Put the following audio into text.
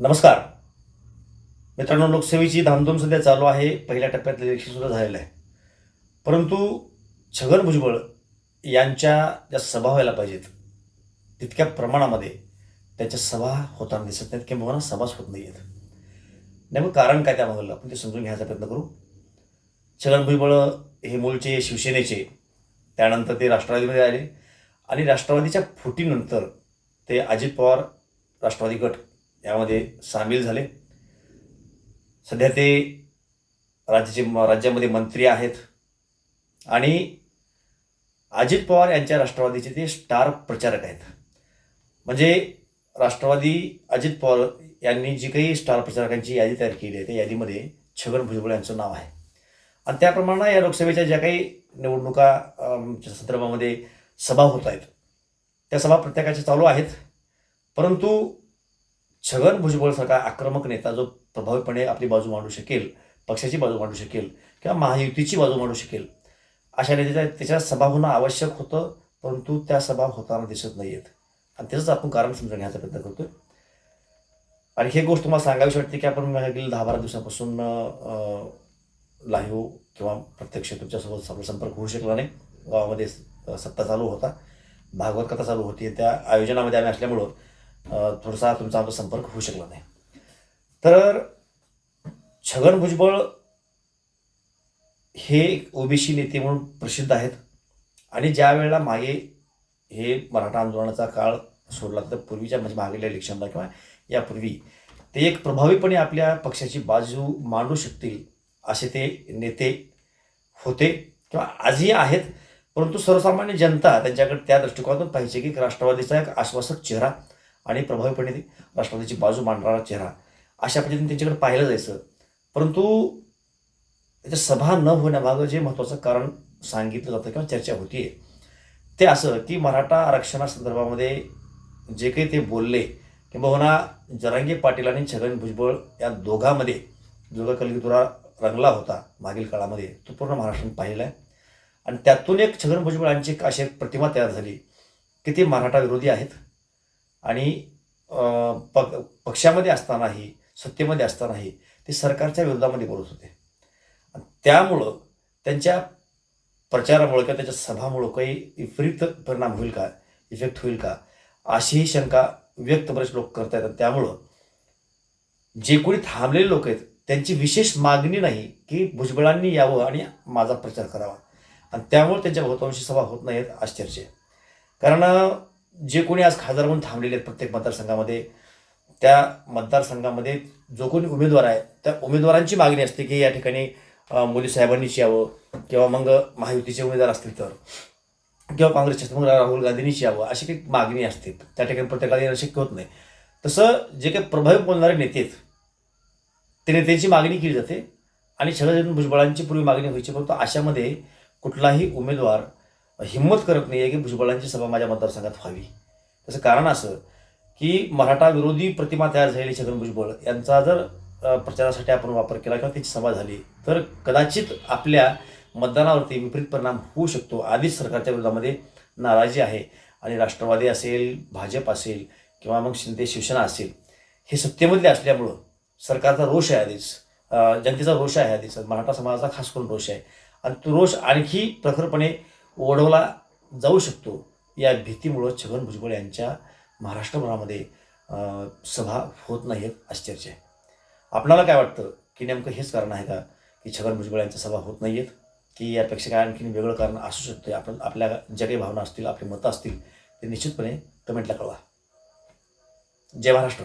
नमस्कार. मित्रांनो लोकसेवेची धामधूम सध्या चालू आहे. पहिल्या टप्प्यातलं इलेक्शनसुद्धा झालेलं आहे. परंतु छगन भुजबळ यांच्या ज्या सभा व्हायला पाहिजेत तितक्या प्रमाणामध्ये त्याच्या सभा होताना दिसत नाहीत किंवा सभाच होत नाही आहेत नेमकं कारण काय त्यामागलं? आपण ते समजून घ्यायचा प्रयत्न करू. छगन भुजबळ हे मूळचे शिवसेनेचे त्यानंतर ते राष्ट्रवादीमध्ये आले. आणि राष्ट्रवादीच्या फुटीनंतर ते अजित पवार राष्ट्रवादी गट यामध्ये सामील झाले. सध्या ते राज्याचे राज्यामध्ये मंत्री आहेत. आणि अजित पवार यांच्या राष्ट्रवादीचे ते स्टार प्रचारक आहेत. म्हणजे राष्ट्रवादी अजित पवार यांनी जी काही स्टार प्रचारकांची यादी तयार केली आहे त्या यादीमध्ये छगन भुजबळ यांचं नाव आहे. आणि त्याप्रमाणे या लोकसभेच्या ज्या काही निवडणुका च्या संदर्भामध्ये सभा होत आहेत त्या सभा प्रत्येकाच्या चालू आहेत. परंतु छगन भुजबळ सारखा आक्रमक नेता जो प्रभावीपणे आपली बाजू मांडू शकेल पक्षाची बाजू मांडू शकेल किंवा महायुतीची बाजू मांडू शकेल अशा नेत्याच्या त्याच्या सभा होणं आवश्यक होतं परंतु त्या सभा होताना दिसत नाही आहेत आणि त्याचंच आपण कारण समजून घेण्याचा प्रयत्न करतोय. आणि हे गोष्ट तुम्हाला सांगावीशी वाटते की आपण गेली दहा बारा दिवसापासून लाईव्ह किंवा प्रत्यक्ष तुमच्यासोबत आपला संपर्क होऊ शकला नाही. गावामध्ये सत्ता चालू होता. भागवत कथा चालू होती. त्या आयोजनामध्ये आम्ही असल्यामुळं थोडासा तुमचा आमचा संपर्क होऊ शकला नाही. तर छगन भुजबळ हे ओबीसी नेते म्हणून प्रसिद्ध आहेत. आणि ज्या वेळेला मागे हे मराठा आंदोलनाचा काळ सोडला तर पूर्वीच्या म्हणजे मागेल्या इलेक्शनला किंवा यापूर्वी ते एक प्रभावीपणे आपल्या पक्षाची बाजू मांडू शकतील असे ते नेते होते किंवा आजही आहेत. परंतु सर्वसामान्य जनता त्यांच्याकडे त्या दृष्टिकोनातून पाहिजे की राष्ट्रवादीचा एक आश्वासक चेहरा आणि प्रभावीपणे राष्ट्रवादीची बाजू मांडणारा चेहरा. अशा पद्धतीने त्यांच्याकडे पाहिलं जायचं. परंतु त्याच्या सभा न होण्यामागं जे महत्त्वाचं कारण सांगितलं जातं किंवा चर्चा होतीये ते असं की मराठा आरक्षणासंदर्भामध्ये जे काही ते बोलले किंबहुना जरांगे पाटील आणि छगन भुजबळ या दोघांमध्ये जो काही कलगीतुरा रंगला होता मागील काळामध्ये तो पूर्ण महाराष्ट्राने पाहिला आहे. आणि त्यातून एक छगन भुजबळांची एक अशी एक प्रतिमा तयार झाली की ते मराठा विरोधी आहेत. आणि प पक पक्षामध्ये असतानाही सत्तेमध्ये असतानाही ते सरकारच्या विरोधामध्ये बोलत होते. आणि त्यामुळं त्यांच्या प्रचारामुळं किंवा त्याच्या सभामुळं काही विपरीत परिणाम होईल का? इफेक्ट होईल का? अशीही शंका व्यक्त बरेच लोक करत आहेत. त्यामुळं जे कोणी थांबलेले लोक आहेत त्यांची विशेष मागणी नाही की भुजबळांनी यावं आणि माझा प्रचार करावा. आणि त्यामुळे त्यांच्या बहुतांशी सभा होत नाहीत आहेत चर्चा कारण जे कोणी आज खासदार म्हणून थांबलेले आहेत प्रत्येक मतदारसंघामध्ये त्या मतदारसंघामध्ये जो कोणी उमेदवार आहे त्या उमेदवारांची मागणी असते की या ठिकाणी मोदी साहेबांनीच यावं किंवा मग महायुतीचे उमेदवार असतील तर. किंवा काँग्रेसचे असतील, मग राहुल गांधींनीच यावं अशी काही मागणी असते. त्या ठिकाणी प्रत्येकाला येणं शक्य होत नाही. तसं जे काही प्रभावी बोलणारे नेते आहेत ते नेत्यांची मागणी केली जाते आणि छगन भुजबळांची पूर्वी मागणी व्हायची परंतु अशामध्ये कुठलाही उमेदवार हिंमत करत नाही आहे की भुजबळांची सभा माझ्या मतदारसंघात व्हावी. त्याचं कारण असं की मराठा विरोधी प्रतिमा तयार झालेली छगन भुजबळ यांचा जर प्रचारासाठी आपण वापर केला किंवा त्याची सभा झाली तर कदाचित आपल्या मतदानावरती विपरीत परिणाम होऊ शकतो. आधीच सरकारच्या विरोधामध्ये नाराजी आहे आणि राष्ट्रवादी असेल भाजप असेल किंवा मग शिंदे शिवसेना असेल हे सत्तेमधले असल्यामुळं सरकारचा रोष आहे आधीच. जनतेचा रोष आहे आधीच. मराठा समाजाचा खास करून रोष आहे. आणि तो रोष आणखी प्रखरपणे ओढवला जाऊ शकतो या भीतीमुळं छगन भुजबळ यांच्या महाराष्ट्रभरामध्ये सभा होत नाही आहेत आश्चर्य आहे. आपणाला काय वाटतं? की नेमकं हेच कारण आहे का की छगन भुजबळ यांच्या सभा होत नाही आहेत? की यापेक्षा काय आणखीन वेगळं कारण असू शकतं आपण आपल्या ज्या काही भावना असतील आपली मतं असतील ते निश्चितपणे कमेंटला कळवा. जय महाराष्ट्र.